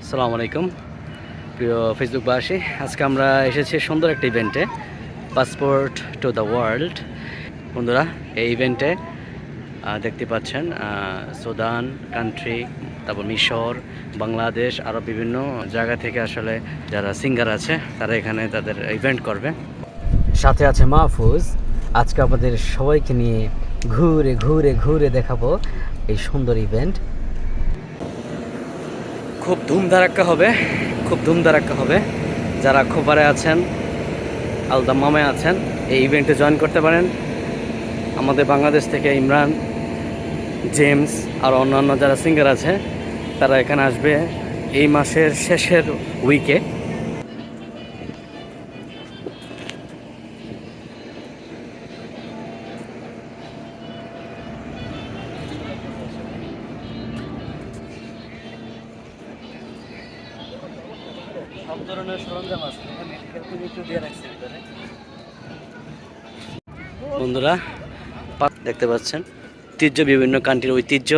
আসসালামু আলাইকুম। প্রিয় ফেসবুকবাসী, আজকে আমরা এসেছি সুন্দর একটা ইভেন্টে পাসপোর্ট টু দ্য ওয়ার্ল্ড বন্ধুরা, এই ইভেন্টে দেখতে পাচ্ছেন সুদান কান্ট্রি তারপর মিশর বাংলাদেশ আরও বিভিন্ন জায়গা থেকে আসলে যারা সিঙ্গার আছে তারা এখানে তাদের ইভেন্ট করবে। সাথে আছে মাহফুজ। আজকে আমাদের সবাইকে নিয়ে ঘুরে ঘুরে ঘুরে দেখাবো এই সুন্দর ইভেন্ট খুব ধুমধারাক্কা হবে খুব ধুমধারাক্কা হবে। যারা খোপারে আছেন আলদামামে আছেন এই ইভেন্টে জয়েন করতে পারেন। আমাদের বাংলাদেশ থেকে ইমরান জেমস আর অন্যান্য যারা সিঙ্গার আছে তারা এখানে আসবে এই মাসের শেষের উইকে সব ধরনের সরঞ্জাম আছে এখানে ক্যালকুলেটর দিয়ে রাখছে ভিতরে। বন্ধুরা দেখতে পাচ্ছেন। ঐতিহ্য, বিভিন্ন কান্ট্রির ঐতিহ্য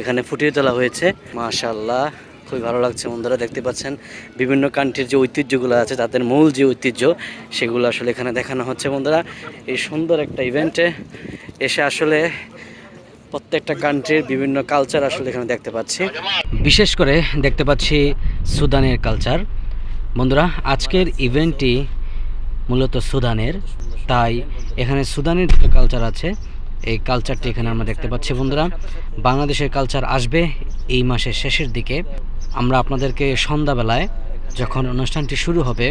এখানে ফুটিয়ে তোলা হয়েছে। মাশাল্লাহ খুবই ভালো লাগছে বন্ধুরা, দেখতে পাচ্ছেন। বিভিন্ন কান্ট্রির যে ঐতিহ্যগুলো আছে, তাদের মূল যে ঐতিহ্য, সেগুলো আসলে এখানে দেখানো হচ্ছে বন্ধুরা। এই সুন্দর একটা ইভেন্টে এসে আসলে প্রত্যেকটা কান্ট্রির বিভিন্ন কালচার আসলে এখানে দেখতে পাচ্ছি। বিশেষ করে দেখতে পাচ্ছি সুদানের কালচার বন্ধুরা, আজকের ইভেন্টটি মূলত সুদানের। তাই এখানে সুদানের কালচার আছে এই কালচারটি এখানে আমরা দেখতে পাচ্ছি, বন্ধুরা। বাংলাদেশের কালচার আসবে এই মাসের শেষের দিকে। আমরা আপনাদেরকে সন্ধ্যাবেলায় যখন অনুষ্ঠানটি শুরু হবে,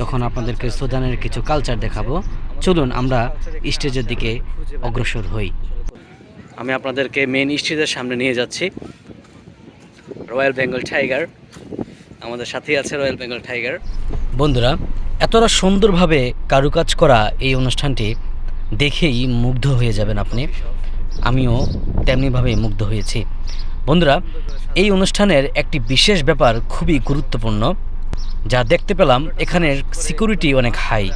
তখন আপনাদেরকে সুদানের কিছু কালচার দেখাবো। চলুন, আমরা স্টেজের দিকে অগ্রসর হই। আমি আপনাদেরকে মেন স্টেজের সামনে নিয়ে যাচ্ছি। রয়্যাল বেঙ্গল টাইগার আমাদের সাথেই আছে রয়্যাল বেঙ্গল টাইগার বন্ধুরা, এতটা সুন্দরভাবে কারুকাজ করা এই অনুষ্ঠানটি দেখেই মুগ্ধ হয়ে যাবেন আপনি। আমিও তেমনিভাবেই মুগ্ধ হয়েছি। বন্ধুরা, এই অনুষ্ঠানের একটি বিশেষ ব্যাপার খুবই গুরুত্বপূর্ণ, যা দেখতে পেলাম এখানের সিকিউরিটি অনেক হাই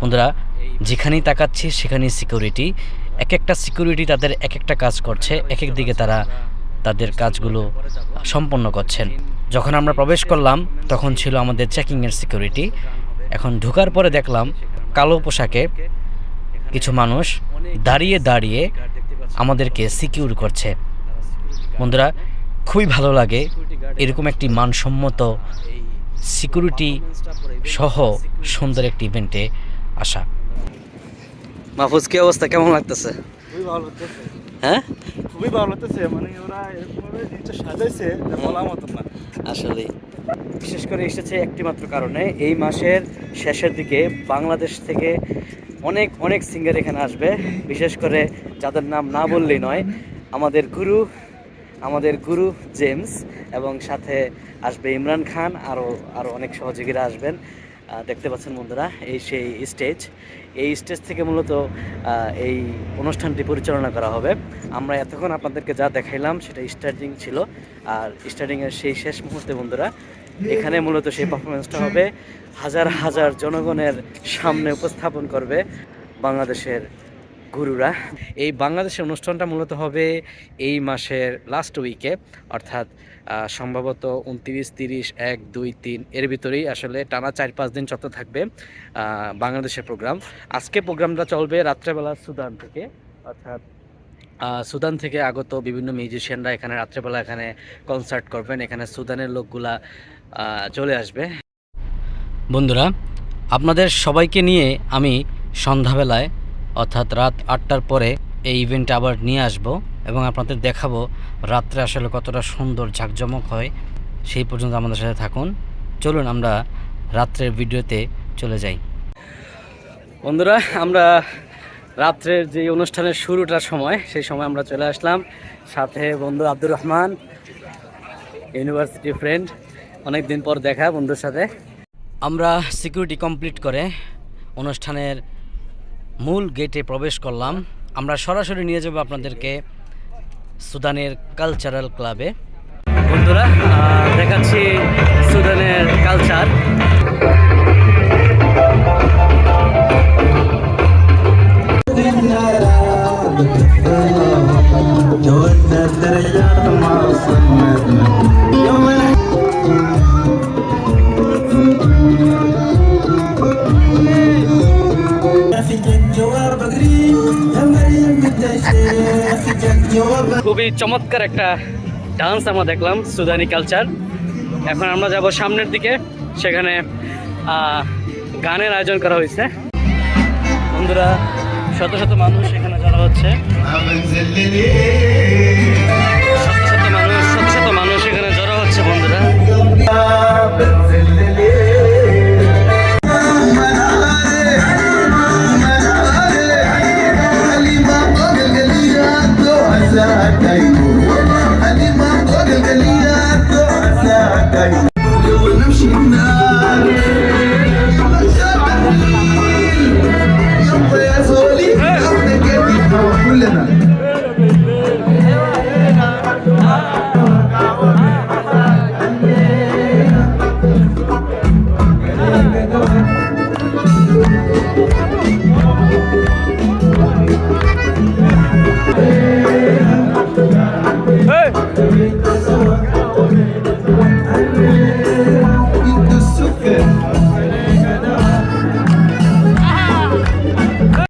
বন্ধুরা, যেখানেই তাকাচ্ছি সেখানেই সিকিউরিটি এক একটা সিকিউরিটি তাদের এক একটা কাজ করছে, এক এক দিকে তারা তাদের কাজগুলো সম্পন্ন করছেন। যখন আমরা প্রবেশ করলাম, তখন ছিল আমাদের চেকিংয়ের সিকিউরিটি এখন ঢোকার পরে দেখলাম কালো পোশাকে কিছু মানুষ দাঁড়িয়ে দাঁড়িয়ে আমাদেরকে সিকিউর করছে। বন্ধুরা খুবই ভালো লাগে এরকম একটি মানসম্মত সিকিউরিটি সহ সুন্দর একটি ইভেন্টে আসা। মাহফুজ কি অবস্থা? কেমন লাগতেছে? হ্যাঁ? খুবই ভালো লাগতেছে। মানে ওরা এরকমভাবে জিনিসটা সাজাইছে যে মতন না। আসলে বিশেষ করে এসেছে একটিমাত্র কারণে, এই মাসের শেষের দিকে বাংলাদেশ থেকে অনেক অনেক সিঙ্গার এখানে আসবে। বিশেষ করে যাদের নাম না বললেই নয়, আমাদের গুরু আমাদের গুরু জেমস এবং সাথে আসবে ইমরান খান আরও আরও অনেক সহযোগীরা আসবেন। দেখতে পাচ্ছেন বন্ধুরা, এই সেই স্টেজ। এই স্টেজ থেকে মূলত এই অনুষ্ঠানটি পরিচালনা করা হবে। আমরা এতক্ষণ আপনাদেরকে যা দেখাইলাম, সেটা স্টার্টিং ছিল। আর স্টার্টিংয়ের সেই শেষ মুহূর্তে বন্ধুরা, এখানে মূলত সেই পারফরমেন্সটা হবে। হাজার হাজার জনগণের সামনে উপস্থাপন করবে বাংলাদেশের গুরুরা, এই বাংলাদেশের অনুষ্ঠানটা মূলত হবে এই মাসের লাস্ট উইকে অর্থাৎ সম্ভবত উনত্রিশ, তিরিশ, এক, দুই, তিন, এর ভিতরেই আসলে টানা চার, পাঁচ দিন চলতে থাকবে বাংলাদেশের প্রোগ্রাম আজকে প্রোগ্রামটা চলবে রাত্রেবেলা সুদান থেকে, অর্থাৎ সুদান থেকে আগত বিভিন্ন মিউজিশিয়ানরা এখানে রাত্রেবেলা এখানে কনসার্ট করবেন, এখানে সুদানের লোকগুলা চলে আসবে। বন্ধুরা, আপনাদের সবাইকে নিয়ে আমি সন্ধ্যাবেলায় অর্থাৎ রাত আটটার পরে এই ইভেন্টে আবার নিয়ে আসব এবং আপনাদের দেখাবো রাত্রে আসলে কতটা সুন্দর ঝাঁকজমক হয়। সেই পর্যন্ত আমাদের সাথে থাকুন। চলুন আমরা রাত্রের ভিডিওতে চলে যাই। বন্ধুরা, আমরা রাত্রের যে অনুষ্ঠানের শুরুটার সময়, সেই সময় আমরা চলে আসলাম। সাথে বন্ধু আব্দুর রহমান, ইউনিভার্সিটি ফ্রেন্ড অনেক দিন পর দেখা বন্ধুর সাথে। আমরা সিকিউরিটি কমপ্লিট করে অনুষ্ঠানের মূল গেটে প্রবেশ করলাম। আমরা সরাসরি নিয়ে যাব আপনাদেরকে সুদানের কালচারাল ক্লাবে বন্ধুরা দেখাচ্ছি সুদানের কালচার जो খুবই চমৎকার একটা ডান্স আমরা দেখলাম সুদানি কালচার এখন আমরা যাব সামনের দিকে, সেখানে গানের আয়োজন করা হয়েছে। বন্ধুরা, শত শত মানুষ এখানে যারা হচ্ছে।